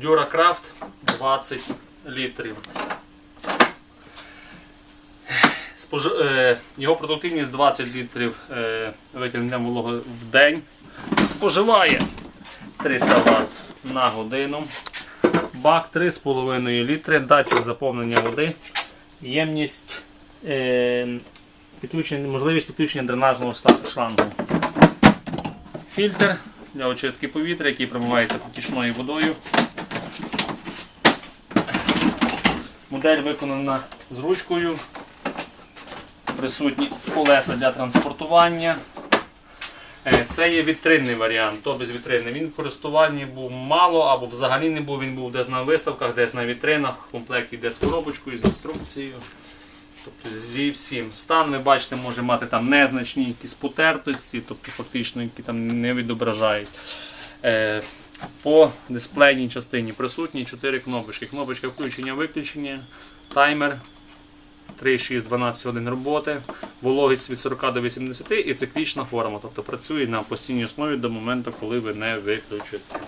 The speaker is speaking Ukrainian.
Дюракрафт 20 літрів. Е, Його продуктивність 20 літрів е, витягнення вологи в день. Споживає 300 Вт на годину. Бак 3,5 літри, датчик заповнення води, ємність, е, підключення, можливість підключення дренажного шлангу. Фільтр для очистки повітря, який промивається протічною водою. Модель виконана з ручкою. Присутні колеса для транспортування. Е, Це є вітринний варіант, то без вітрини. Він в користуванні був мало або взагалі не був. Він був десь на виставках, десь на вітринах. В комплекті йде з коробочкою, з інструкцією. Тобто зі всім. Стан, ви бачите, може мати там незначні якісь потертості, тобто фактично, які там не відображають. По дисплейній частині присутні 4 кнопочки. Кнопочка включення-виключення, таймер 3, 6, 12 годин роботи, вологість від 40 до 80 і циклічна форма. Тобто працює на постійній основі до моменту, коли ви не виключите.